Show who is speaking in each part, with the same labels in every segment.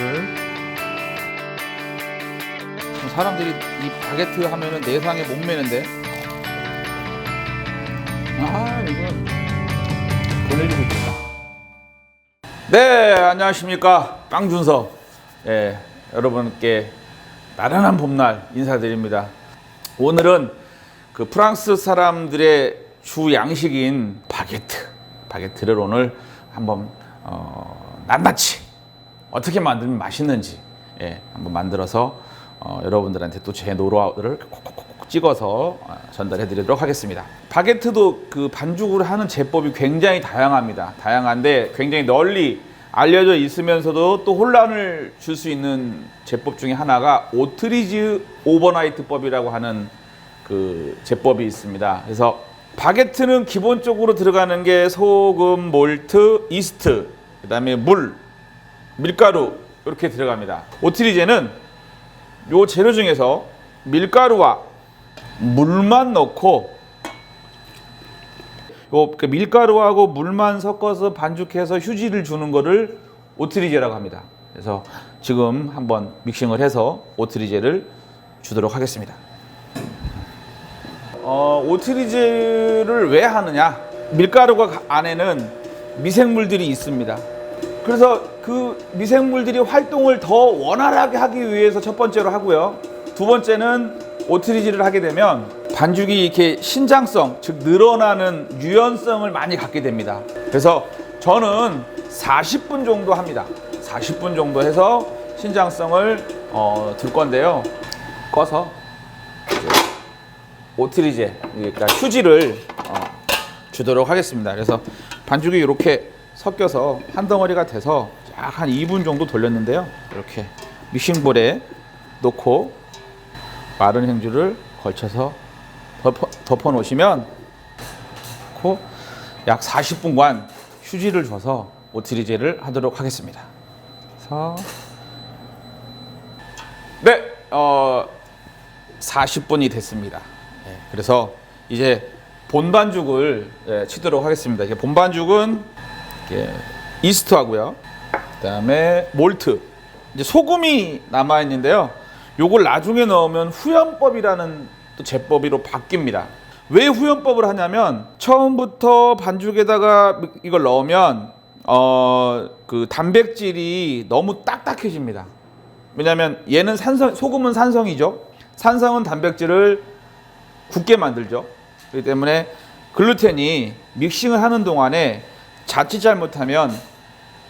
Speaker 1: 둘. 사람들이 이 바게트 하면은 내상에 못 매는데. 아, 이건 보내주고 싶다. 네, 안녕하십니까. 빵준서. 예, 여러분께 나른한 봄날 인사드립니다. 오늘은 그 프랑스 사람들의 주 양식인 바게트. 바게트를 오늘 한번 어, 낱낱이 어떻게 만들면 맛있는지 예, 한번 만들어서 어, 여러분들한테 또 제 노하우를 콕콕콕 찍어서 어, 전달해 드리도록 하겠습니다. 바게트도 그 반죽을 하는 제법이 굉장히 다양합니다. 다양한데 굉장히 널리 알려져 있으면서도 또 혼란을 줄 수 있는 제법 중에 하나가 오트리즈 오버나이트법이라고 하는 그 제법이 있습니다. 그래서 바게트는 기본적으로 들어가는 게 소금, 몰트, 이스트, 그다음에 물, 밀가루 이렇게 들어갑니다. 오트리제는 요 재료 중에서 밀가루와 물만 넣고 요그 밀가루하고 물만 섞어서 반죽해서 휴지를 주는 거를 오트리제라고 합니다. 그래서 지금 한번 믹싱을 해서 오트리제를 주도록 하겠습니다. 어, 오트리제를 왜 하느냐? 밀가루가 가- 안에는 미생물들이 있습니다. 그래서 그 미생물들이 활동을 더 원활하게 하기 위해서 첫 번째로 하고요. 두 번째는 오트리지를 하게 되면 반죽이 이렇게 신장성, 즉 늘어나는 유연성을 많이 갖게 됩니다. 그래서 저는 40분 정도 합니다. 40분 정도 해서 신장성을 어, 둘 건데요. 꺼서 오트리제, 그러니까 휴지를 어, 주도록 하겠습니다. 그래서 반죽이 이렇게 섞여서 한 덩어리가 돼서 약 한 2분 정도 돌렸는데요. 이렇게 믹싱볼에 놓고 마른 행주를 걸쳐서 덮어, 덮어 놓으시면 약 40분간 휴지를 줘서 오트리제를 하도록 하겠습니다. 그래서 네, 어, 40분이 됐습니다. 네, 그래서 이제 본반죽을 예, 치도록 하겠습니다. 본반죽은 이렇게 이스트 하고요. 그다음에 몰트. 이제 소금이 남아 있는데요. 요걸 나중에 넣으면 후연법이라는 또 제법으로 바뀝니다. 왜 후연법을 하냐면 처음부터 반죽에다가 이걸 넣으면 어 그 단백질이 너무 딱딱해집니다. 왜냐하면 얘는 산성 소금은 산성이죠. 산성은 단백질을 굳게 만들죠. 그렇기 때문에 글루텐이 믹싱을 하는 동안에 자칫 잘못하면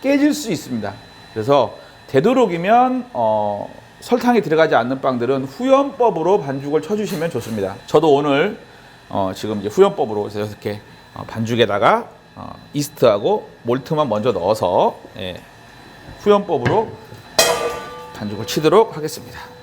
Speaker 1: 깨질 수 있습니다. 그래서 되도록이면 어, 설탕이 들어가지 않는 빵들은 후연법으로 반죽을 쳐주시면 좋습니다. 저도 오늘 어, 지금 이제 후연법으로 이렇게 어, 반죽에다가 어, 이스트하고 몰트만 먼저 넣어서 예, 후연법으로 반죽을 치도록 하겠습니다.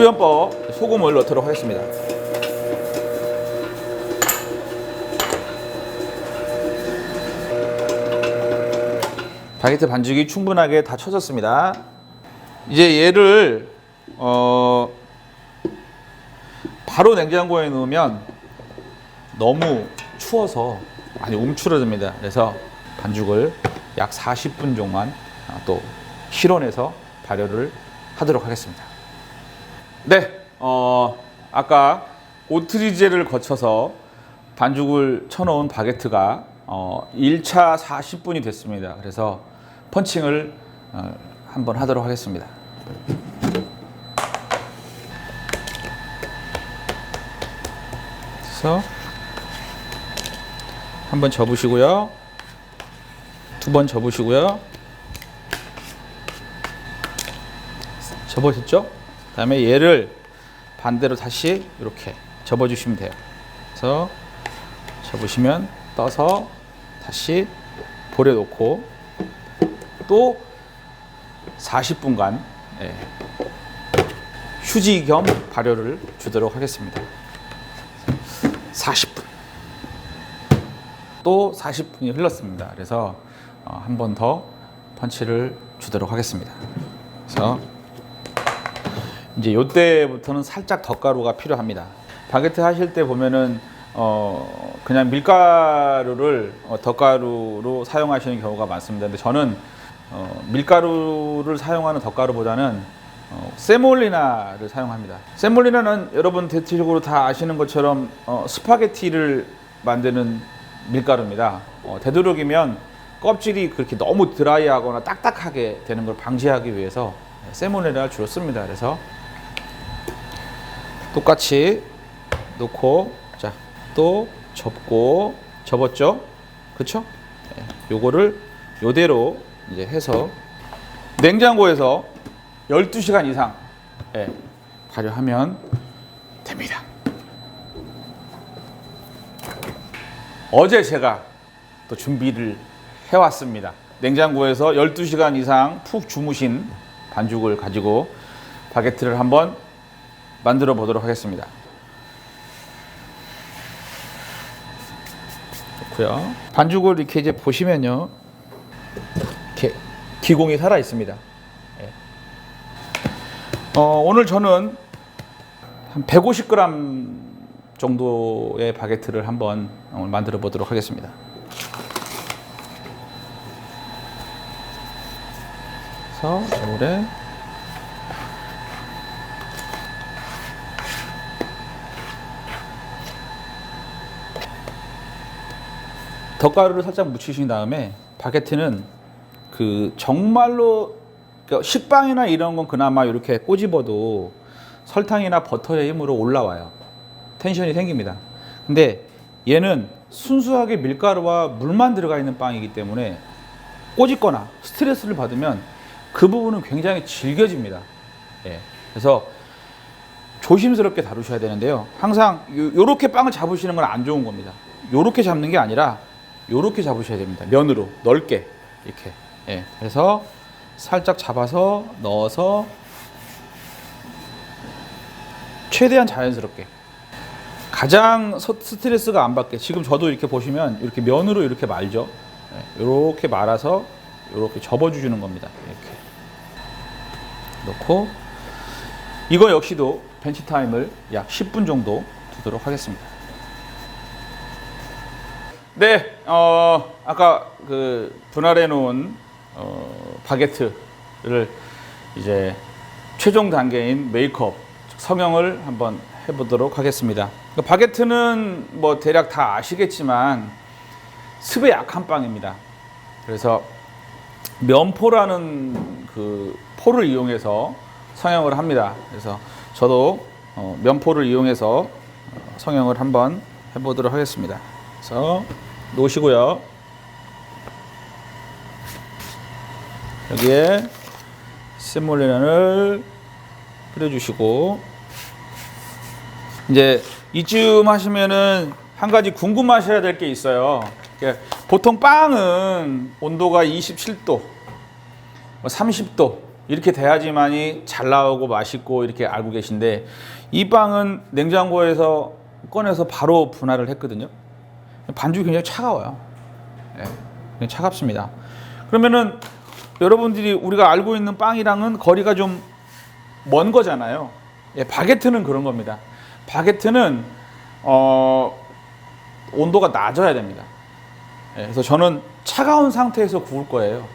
Speaker 1: 후연법 소금을 넣도록 하겠습니다. 바게트 반죽이 충분하게 다 쳐졌습니다. 이제 얘를 어 바로 냉장고에 넣으면 너무 추워서 많이 움츠러듭니다. 그래서 반죽을 약 40분 정도만 아, 또 실온에서 발효를 하도록 하겠습니다. 네, 어, 아까 오트리제를 거쳐서 반죽을 쳐놓은 바게트가 어, 1차 40분이 됐습니다. 그래서 펀칭을 어, 한번 하도록 하겠습니다. 그래서 한번 접으시고요. 두 번 접으시고요. 접으셨죠? 그다음에 얘를 반대로 다시 이렇게 접어주시면 돼요. 그래서 접으시면 떠서 다시 볼에 놓고 또 40분간 예, 휴지 겸 발효를 주도록 하겠습니다. 40분. 또 40분이 흘렀습니다. 그래서 어, 한번 더 펀치를 주도록 하겠습니다. 그래서 이제 요때부터는 살짝 덧가루가 필요합니다. 바게트 하실 때 보면은 어 그냥 밀가루를 어, 덧가루로 사용하시는 경우가 많습니다. 근데 저는 어, 밀가루를 사용하는 덧가루보다는 어, 세몰리나를 사용합니다. 세몰리나는 여러분 대체적으로 다 아시는 것처럼 어, 스파게티를 만드는 밀가루입니다. 어, 되도록이면 껍질이 그렇게 너무 드라이하거나 딱딱하게 되는 걸 방지하기 위해서 세몰리나를 주로 씁니다. 그래서 똑같이 놓고 자 또 접고 접었죠? 그쵸? 네, 요거를 요대로 이제 해서 냉장고에서 12시간 이상 예, 발효하면 됩니다. 어제 제가 또 준비를 해왔습니다. 냉장고에서 12시간 이상 푹 주무신 반죽을 가지고 바게트를 한번 만들어 보도록 하겠습니다. 좋고요. 반죽을 이렇게 이제 보시면요, 이렇게 기공이 살아 있습니다. 예. 어, 오늘 저는 한 150g 정도의 바게트를 한번 만들어 보도록 하겠습니다. 그래서 저울에 덧가루를 살짝 묻히신 다음에 바게트는 그 정말로 그러니까 식빵이나 이런 건 그나마 이렇게 꼬집어도 설탕이나 버터의 힘으로 올라와요. 텐션이 생깁니다. 근데 얘는 순수하게 밀가루와 물만 들어가 있는 빵이기 때문에 꼬집거나 스트레스를 받으면 그 부분은 굉장히 질겨집니다. 예. 그래서 조심스럽게 다루셔야 되는데요. 항상 요, 렇게 빵을 잡으시는 건 안 좋은 겁니다. 요렇게 잡는 게 아니라 요렇게 잡으셔야 됩니다. 면으로 넓게 이렇게. 예. 그래서 살짝 잡아서 넣어서 최대한 자연스럽게 가장 서- 스트레스가 안 받게 지금 저도 이렇게 보시면 이렇게 면으로 이렇게 말죠. 예. 이렇게 말아서 이렇게 접어 주는 겁니다. 이렇게 넣고 이거 역시도 벤치 타임을 약 10분 정도 두도록 하겠습니다. 네, 어, 아까 그 분할해 놓은 어, 바게트를 이제 최종 단계인 메이크업 즉 성형을 한번 해보도록 하겠습니다. 그 바게트는 뭐 대략 다 아시겠지만 습에 약한 빵입니다. 그래서 면포라는 그 포를 이용해서 성형을 합니다. 그래서 저도 어, 면포를 이용해서 어, 성형을 한번 해보도록 하겠습니다. 그래서 놓으시고요. 여기에 세몰리나를 뿌려주시고 이제 이쯤 하시면은 한 가지 궁금하셔야 될 게 있어요. 보통 빵은 온도가 27도, 뭐 30도 이렇게 돼야지만이 잘 나오고 맛있고 이렇게 알고 계신데 이 빵은 냉장고에서 꺼내서 바로 분할을 했거든요. 반죽이 굉장히 차가워요. 예, 굉장히 차갑습니다. 그러면은 여러분들이 우리가 알고 있는 빵이랑은 거리가 좀 먼 거잖아요. 예, 바게트는 그런 겁니다. 바게트는 어, 온도가 낮아야 됩니다. 예, 그래서 저는 차가운 상태에서 구울 거예요.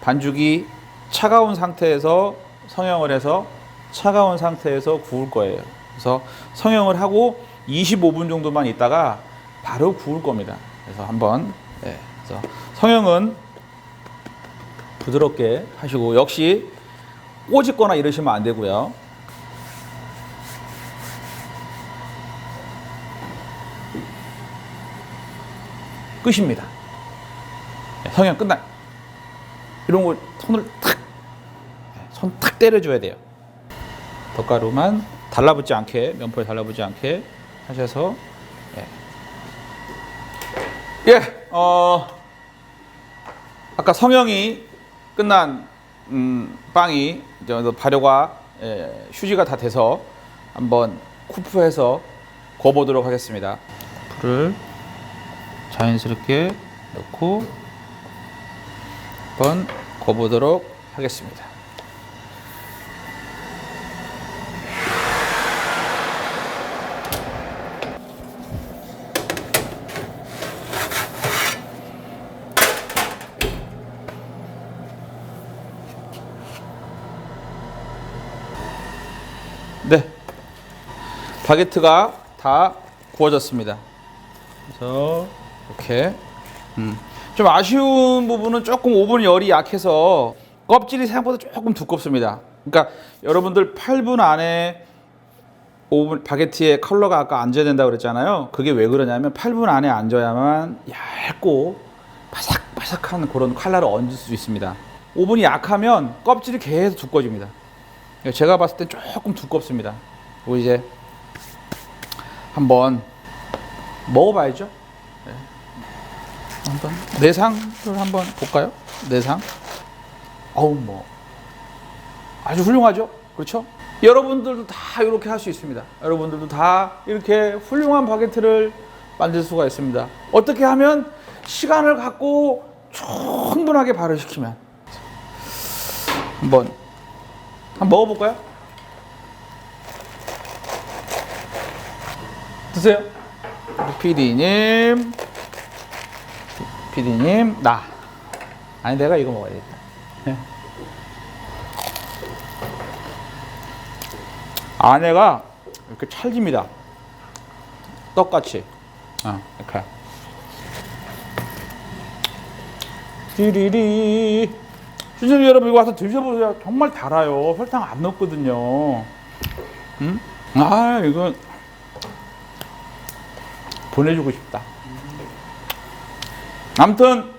Speaker 1: 반죽이 차가운 상태에서 성형을 해서 차가운 상태에서 구울 거예요. 그래서 성형을 하고 25분 정도만 있다가 바로 구울 겁니다. 그래서 한번 예, 그래서 성형은 부드럽게 하시고 역시 꼬집거나 이러시면 안 되고요. 끝입니다. 네, 성형 끝나. 이런 거 손을 탁, 손 탁 때려줘야 돼요. 덧가루만 달라붙지 않게 면포에 달라붙지 않게 하셔서 예, 예, 어 아까 성형이 끝난 음, 빵이 이제 발효가 예, 휴지가 다 돼서 한번 쿠프해서 구워 보도록 하겠습니다. 불을 자연스럽게 넣고 한번 구워 보도록 하겠습니다. 바게트가 다 구워졌습니다. 그래서 이렇게 음. 좀 아쉬운 부분은 조금 오븐 열이 약해서 껍질이 생각보다 조금 두껍습니다. 그러니까 여러분들 8분 안에 오븐 바게트의 컬러가 아까 앉아야 된다고 그랬잖아요. 그게 왜 그러냐면 8분 안에 앉아야만 얇고 바삭바삭한 그런 컬러를 얹을 수 있습니다. 오븐이 약하면 껍질이 계속 두꺼워집니다. 제가 봤을 땐 조금 두껍습니다. 그리고 이제 한번 먹어봐야죠. 네. 한번 내상을 한번 볼까요? 내상. 어우 뭐 아주 훌륭하죠. 그렇죠? 여러분들도 다 이렇게 할 수 있습니다. 여러분들도 다 이렇게 훌륭한 바게트를 만들 수가 있습니다. 어떻게 하면 시간을 갖고 충분하게 발효시키면 한번 한번 먹어볼까요? 드세요. PD님, PD님, 나. 아니 내가 이거 먹어야겠다. 네. 안에가 이렇게 찰집니다. 떡같이. 아, 이렇게. 띠리리. 시청자 여러분 이거 와서 드셔보세요. 정말 달아요. 설탕 안 넣었거든요. 음? 아 이거 보내주고 싶다. 아무튼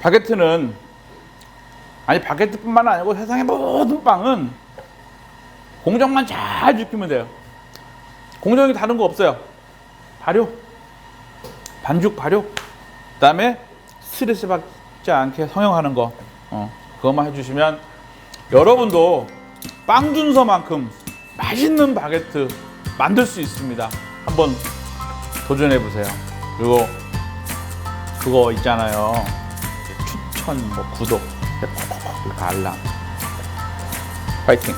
Speaker 1: 바게트는 아니 바게트뿐만 아니고 세상의 모든 빵은 공정만 잘 지키면 돼요. 공정이 다른 거 없어요. 발효, 반죽 발효, 그다음에 스트레스 받지 않게 성형하는 거, 어, 그것만 해주시면 여러분도 빵 준서만큼 맛있는 바게트 만들 수 있습니다. 한번 도전해 보세요. 그리고 그거 있잖아요. 추천, 뭐 구독, 콕콕콕 알람. 파이팅!